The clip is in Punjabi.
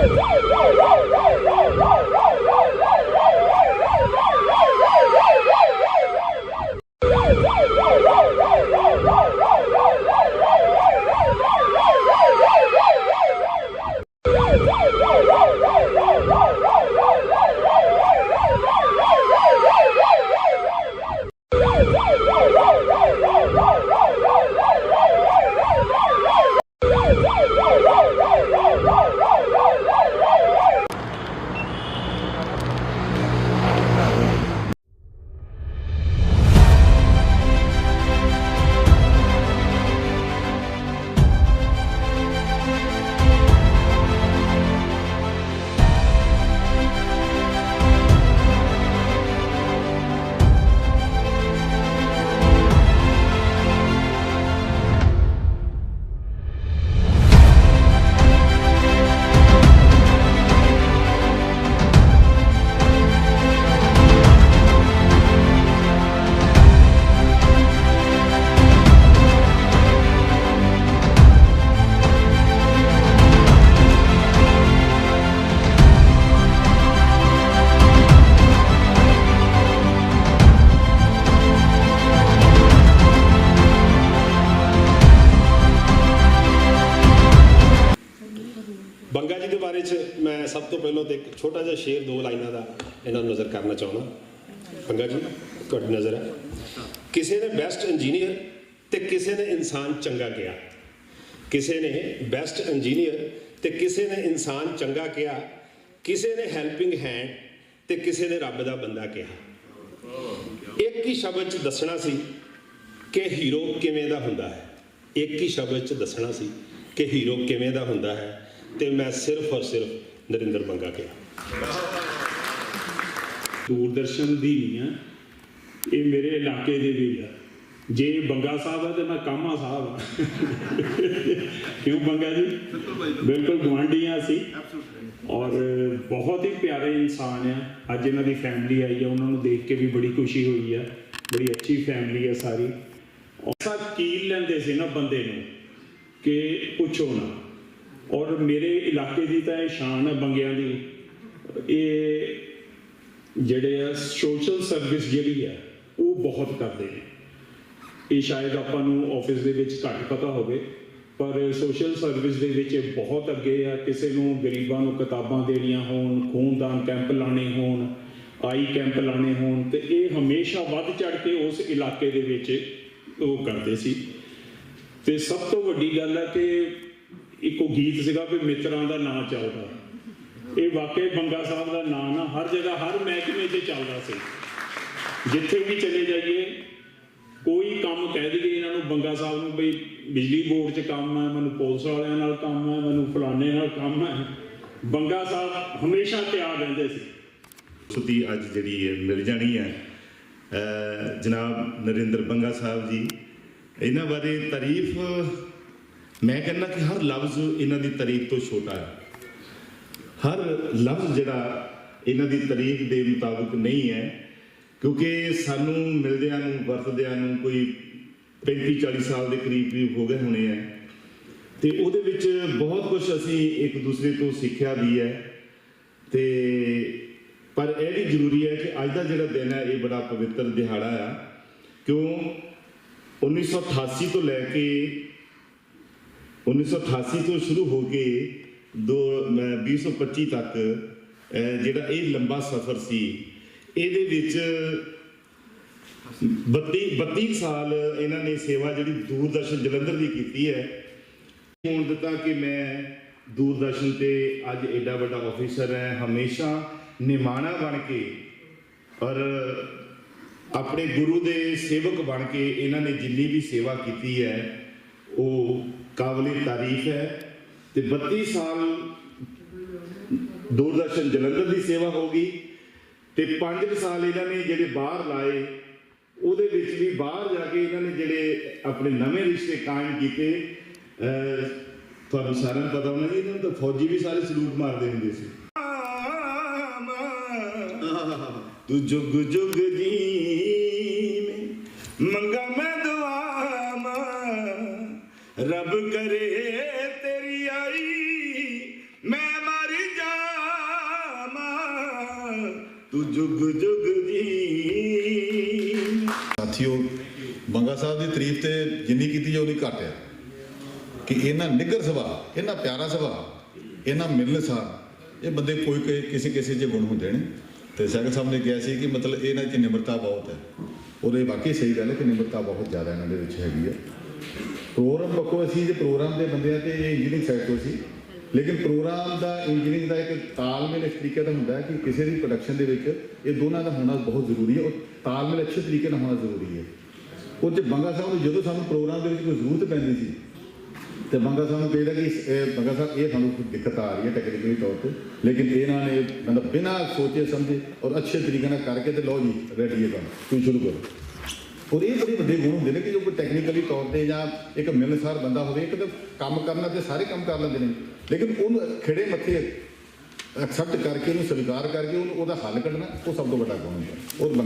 Woo! ਤੋਂ ਪਹਿਲਾਂ ਤੇ ਇੱਕ ਛੋਟਾ ਜਿਹਾ ਸ਼ੇਰ ਦੋ ਲਾਈਨਾਂ ਦਾ ਇਹਨਾਂ ਨੂੰ ਨਜ਼ਰ ਕਰਨਾ ਚਾਹੁੰਦਾ। ਬੰਗਾ ਜੀ, ਤੁਹਾਡੀ ਨਜ਼ਰ ਹੈ। ਕਿਸੇ ਨੇ ਬੈਸਟ ਇੰਜੀਨੀਅਰ ਤੇ ਕਿਸੇ ਨੇ ਇਨਸਾਨ ਚੰਗਾ ਕਿਹਾ। ਕਿਸੇ ਨੇ ਬੈਸਟ ਇੰਜੀਨੀਅਰ ਤੇ ਕਿਸੇ ਨੇ ਇਨਸਾਨ ਚੰਗਾ ਕਿਹਾ। ਕਿਸੇ ਨੇ ਹੈਲਪਿੰਗ ਹੈਂਡ ਤੇ ਕਿਸੇ ਨੇ ਰੱਬ ਦਾ ਬੰਦਾ ਕਿਹਾ। ਇੱਕ ਹੀ ਸ਼ਬਦ ਚ ਦੱਸਣਾ ਸੀ ਕਿ ਹੀਰੋ ਕਿਵੇਂ ਦਾ ਹੁੰਦਾ ਹੈ। ਇੱਕ ਹੀ ਸ਼ਬਦ ਚ ਦੱਸਣਾ ਸੀ ਕਿ ਹੀਰੋ ਕਿਵੇਂ ਦਾ ਹੁੰਦਾ ਹੈ। ਤੇ ਮੈਂ ਸਿਰਫ ਔਰ ਸਿਰਫ ਨਰਿੰਦਰ ਬੰਗਾ ਕਿਹਾ ਦੂਰਦਰਸ਼ਨ ਦੀ ਨਹੀਂ ਹੈ। ਇਹ ਮੇਰੇ ਇਲਾਕੇ ਦੇ ਵੀ ਆ ਜੇ ਬੰਗਾ ਸਾਹਿਬ ਹੈ ਤੇ ਮੈਂ ਕਾਮਾ ਸਾਹਿਬ ਕਿਉਂ ਬੰਗਾ ਜੀ? ਬਿਲਕੁਲ ਗਵਾਂਢੀਆਂ ਸੀ। ਔਰ ਬਹੁਤ ਹੀ ਪਿਆਰੇ ਇਨਸਾਨ ਆ। ਅੱਜ ਇਹਨਾਂ ਦੀ ਫੈਮਿਲੀ ਆਈ ਆ। ਉਹਨਾਂ ਨੂੰ ਦੇਖ ਕੇ ਵੀ ਬੜੀ ਖੁਸ਼ੀ ਹੋਈ ਆ। ਬੜੀ ਅੱਛੀ ਫੈਮਿਲੀ ਆ ਸਾਰੀ। ਔਸਾ ਕੀਲ ਲੈਂਦੇ ਸੀ ਨਾ ਬੰਦੇ ਨੂੰ ਕਿ ਪੁੱਛੋ ਨਾ। ਔਰ ਮੇਰੇ ਇਲਾਕੇ ਦੀ ਤਾਂ ਇਹ ਸ਼ਾਨ ਹੈ ਬੰਗਿਆਂ ਦੀ। ਇਹ ਜਿਹੜੇ ਆ ਸੋਸ਼ਲ ਸਰਵਿਸ ਜਿਹੜੀ ਆ, ਉਹ ਬਹੁਤ ਕਰਦੇ ਨੇ। ਇਹ ਸ਼ਾਇਦ ਆਪਾਂ ਨੂੰ ਆਫਿਸ ਦੇ ਵਿੱਚ ਘੱਟ ਪਤਾ ਹੋਵੇ, ਪਰ ਸੋਸ਼ਲ ਸਰਵਿਸ ਦੇ ਵਿੱਚ ਇਹ ਬਹੁਤ ਅੱਗੇ ਆ। ਕਿਸੇ ਨੂੰ ਗਰੀਬਾਂ ਨੂੰ ਕਿਤਾਬਾਂ ਦੇਣੀਆਂ ਹੋਣ, ਖੂਨਦਾਨ ਕੈਂਪ ਲਾਣੇ ਹੋਣ, ਆਈ ਕੈਂਪ ਲਾਣੇ ਹੋਣ, ਤੇ ਇਹ ਹਮੇਸ਼ਾ ਵੱਧ ਚੜ ਕੇ ਉਸ ਇਲਾਕੇ ਦੇ ਵਿੱਚ ਉਹ ਕਰਦੇ ਸੀ। ਤੇ ਸਭ ਤੋਂ ਵੱਡੀ ਗੱਲ ਹੈ ਕਿ ਇੱਕੋ ਗੀਤ ਸੀਗਾ ਵੀ ਮਿੱਤਰਾਂ ਦਾ ਨਾਂ ਚੱਲਦਾ। ਇਹ ਵਾਕਈ ਬੰਗਾ ਸਾਹਿਬ ਦਾ ਨਾਂ ਨਾ, ਹਰ ਜਗ੍ਹਾ, ਹਰ ਮਹਿਕਮੇ 'ਚ ਚੱਲਦਾ ਸੀ। ਜਿੱਥੇ ਵੀ ਚਲੇ ਜਾਈਏ, ਕੋਈ ਕੰਮ ਕਹਿ ਦਈਏ ਇਹਨਾਂ ਨੂੰ, ਬੰਗਾ ਸਾਹਿਬ ਨੂੰ ਬਈ ਬਿਜਲੀ ਬੋਰਡ 'ਚ ਕੰਮ ਹੈ, ਮੈਨੂੰ ਪੁਲਿਸ ਵਾਲਿਆਂ ਨਾਲ ਕੰਮ ਹੈ, ਮੈਨੂੰ ਫਲਾਣੇ ਨਾਲ ਕੰਮ ਹੈ। ਬੰਗਾ ਸਾਹਿਬ ਹਮੇਸ਼ਾ ਤਿਆਰ ਰਹਿੰਦੇ ਸੀ। ਛੁੱਟੀ ਅੱਜ ਜਿਹੜੀ ਹੈ ਮਿਲ ਜਾਣੀ ਹੈ ਜਨਾਬ ਨਰਿੰਦਰ ਬੰਗਾ ਸਾਹਿਬ ਜੀ, ਇਹਨਾਂ ਬਾਰੇ ਤਾਰੀਫ ਮੈਂ ਕਹਿੰਦਾ ਕਿ ਹਰ ਲਫ਼ਜ਼ ਇਹਨਾਂ ਦੀ ਤਾਰੀਫ ਤੋਂ ਛੋਟਾ ਹੈ। ਹਰ ਲਫ਼ਜ਼ ਜਿਹੜਾ ਇਹਨਾਂ ਦੀ ਤਾਰੀਫ ਦੇ ਮੁਤਾਬਕ ਨਹੀਂ ਹੈ, ਕਿਉਂਕਿ ਸਾਨੂੰ ਮਿਲਦਿਆਂ ਨੂੰ, ਵਰਤਦਿਆਂ ਨੂੰ ਕੋਈ 35 40 ਸਾਲ ਦੇ ਕਰੀਬ ਕਰੀਬ ਹੋ ਗਏ ਹੋਣੇ ਆ ਤੇ ਉਹਦੇ ਵਿੱਚ ਬਹੁਤ ਕੁਝ ਅਸੀਂ ਇੱਕ ਦੂਸਰੇ ਤੋਂ ਸਿੱਖਿਆ ਵੀ ਹੈ। ਤੇ ਪਰ ਇਹ ਵੀ ਜ਼ਰੂਰੀ ਹੈ ਕਿ ਅੱਜ ਦਾ ਜਿਹੜਾ ਦਿਨ ਹੈ, ਇਹ ਬੜਾ ਪਵਿੱਤਰ ਦਿਹਾੜਾ ਆ। ਕਿਉਂ? 1988 ਤੋਂ ਲੈ ਕੇ 1988 ਤੋਂ ਸ਼ੁਰੂ ਹੋ ਕੇ ਦੋ, ਅਹ 2025 ਤੱਕ ਜਿਹੜਾ ਇਹ ਲੰਬਾ ਸਫ਼ਰ ਸੀ, ਇਹਦੇ ਵਿੱਚ 32 32 ਸਾਲ ਇਹਨਾਂ ਨੇ ਸੇਵਾ ਜਿਹੜੀ ਦੂਰਦਰਸ਼ਨ ਜਲੰਧਰ ਦੀ ਕੀਤੀ ਹੈ ਹੋਣ ਦਿੱਤਾ ਕਿ ਮੈਂ ਦੂਰਦਰਸ਼ਨ ਤੇ ਅੱਜ ਐਡਾ ਵੱਡਾ ਆਫੀਸਰ ਹੈ, ਹਮੇਸ਼ਾ ਨਿਮਾਣਾ ਬਣ ਕੇ ਔਰ ਆਪਣੇ ਗੁਰੂ ਦੇ ਸੇਵਕ ਬਣ ਕੇ ਇਹਨਾਂ ਨੇ ਜਿੰਨੀ ਵੀ ਸੇਵਾ ਕੀਤੀ ਹੈ ਉਹ ਕਾਬਲੇ ਤਾਰੀਫ ਹੈ ਤੇ 32 ਸਾਲ ਦੂਰਦਰਸ਼ਨ ਜਲੰਧਰ ਦੀ ਸੇਵਾ ਹੋ ਗਈ ਤੇ 5 ਸਾਲ ਇਹਨਾਂ ਨੇ ਜਿਹੜੇ ਬਾਹਰ ਲਾਏ ਉਹਦੇ ਵਿੱਚ ਵੀ ਬਾਹਰ ਜਾ ਕੇ ਇਹਨਾਂ ਨੇ ਜਿਹੜੇ ਆਪਣੇ ਨਵੇਂ ਰਿਸ਼ਤੇ ਕਾਇਮ ਕੀਤੇ ਤੁਹਾਨੂੰ ਸਾਰਿਆਂ ਨੂੰ ਪਤਾ ਹੋਣਾ ਜੀ ਇਹਨਾਂ ਨੂੰ ਤਾਂ ਫੌਜੀ ਵੀ ਸਾਰੇ ਸਲੂਟ ਮਾਰਦੇ ਹੁੰਦੇ ਸੀ। ਤੂੰ ਜੁਗ ਜੁਗ ਜੀਵੇਂ ਮੰਗਾ ਮੈਂ ਜੁਗ ਜੁਗ ਜੀ ਸਾਥੀਓ, ਬੰਗਾ ਸਾਹਿਬ ਦੀ ਤਾਰੀਫ ਤੇ ਜਿੰਨੀ ਕੀਤੀ ਜਾ ਉਨੀ ਘੱਟ ਹੈ ਕਿ ਇਹਨਾਂ ਨਿੱਗਰ ਸੁਭਾਅ, ਇਹਨਾਂ ਪਿਆਰਾ ਸੁਭਾਅ, ਇਹਨਾਂ ਮਿਲਨਸਾਰ ਇਹ ਬੰਦੇ ਕੋਈ ਕਿਸੇ ਕਿਸੇ ਜੇ ਗੁਣ ਹੁੰਦੇ ਨੇ। ਤੇ ਸੈਕਟਰ ਸਾਹਿਬ ਨੇ ਕਿਹਾ ਸੀ ਕਿ ਮਤਲਬ ਇਹਨਾਂ 'ਚ ਨਿਮਰਤਾ ਬਹੁਤ ਹੈ। ਉਹਦੇ ਵਾਕਈ ਸਹੀ ਗੱਲ ਹੈ ਕਿ ਨਿਮਰਤਾ ਬਹੁਤ ਜ਼ਿਆਦਾ ਇਹਨਾਂ ਦੇ ਵਿੱਚ ਹੈਗੀ ਹੈ। ਪ੍ਰੋਗਰਾਮ ਪੱਕੋ ਅਸੀਂ ਜੇ ਪ੍ਰੋਗਰਾਮ ਦੇ ਬੰਦੇ ਆ ਤੇ ਇਹ ਇੰਜੀਨੀਅਰਿੰਗ ਸਾਈਡ ਸੀ ਲੇਕਿਨ ਪ੍ਰੋਗਰਾਮ ਦਾ ਇੰਜੀਨੀਅਰਿੰਗ ਦਾ ਇੱਕ ਤਾਲਮੇਲ ਇਸ ਤਰੀਕੇ ਦਾ ਹੁੰਦਾ ਹੈ ਕਿ ਕਿਸੇ ਦੀ ਪ੍ਰੋਡਕਸ਼ਨ ਦੇ ਵਿੱਚ ਇਹ ਦੋਨਾਂ ਦਾ ਹੋਣਾ ਬਹੁਤ ਜ਼ਰੂਰੀ ਹੈ। ਔਰ ਤਾਲਮੇਲ ਅੱਛੇ ਤਰੀਕੇ ਨਾਲ ਹੋਣਾ ਜ਼ਰੂਰੀ ਹੈ। ਉਹ 'ਚ ਬੰਗਾ ਸਾਹਿਬ ਨੂੰ ਜਦੋਂ ਸਾਨੂੰ ਪ੍ਰੋਗਰਾਮ ਦੇ ਵਿੱਚ ਕੋਈ ਜ਼ਰੂਰਤ ਪੈਂਦੀ ਸੀ, ਤੇ ਬੰਗਾ ਸਾਹਿਬ ਨੂੰ ਕਹਿੰਦਾ ਕਿ ਬੰਗਾ ਸਾਹਿਬ, ਇਹ ਸਾਨੂੰ ਦਿੱਕਤ ਆ ਰਹੀ ਹੈ ਟੈਕਨੀਕਲੀ ਤੌਰ ਤੇ। ਲੇਕਿਨ ਇਹਨਾਂ ਨੇ ਮਤਲਬ ਬਿਨਾਂ ਸੋਚੇ ਸਮਝੇ ਔਰ ਅੱਛੇ ਤਰੀਕੇ ਨਾਲ ਕਰਕੇ ਤੇ ਲਓ ਜੀ ਰੈਡੀ ਹੈ ਕੰਮ। ਤੁਸੀਂ ਸ਼ੁਰੂ ਕਰੋ। ਔਰ ਇਹ ਬੜੇ ਵੱਡੇ ਗੁਣ ਹੁੰਦੇ ਨੇ ਕਿ ਜੋ ਕੋਈ ਟੈਕਨੀਕਲੀ ਤੌਰ ਤੇ ਜਾਂ ਇੱਕ ਮਿਲਨਸਾਰ ਬੰਦਾ ਹੋਵੇ, ਇੱਕ ਤਾਂ ਕੰਮ ਕਰਨਾ ਤੇ ਸਾਰੇ ਕੰਮ ਕਰ ਲੈਂਦੇ ਨੇ। ਲੇਕਿਨ ਉਹਨੂੰ ਖਿੜੇ ਮੱਥੇ ਐਕਸੈਪਟ ਕਰਕੇ ਉਹਨੂੰ ਸਵੀਕਾਰ ਕਰਕੇ ਉਹਨੂੰ ਉਹਦਾ ਹੱਲ ਕੱਢਣਾ, ਉਹ ਸਭ ਤੋਂ ਵੱਡਾ ਗੁਣ ਹੁੰਦਾ। ਔਰ ਬੰਦਾ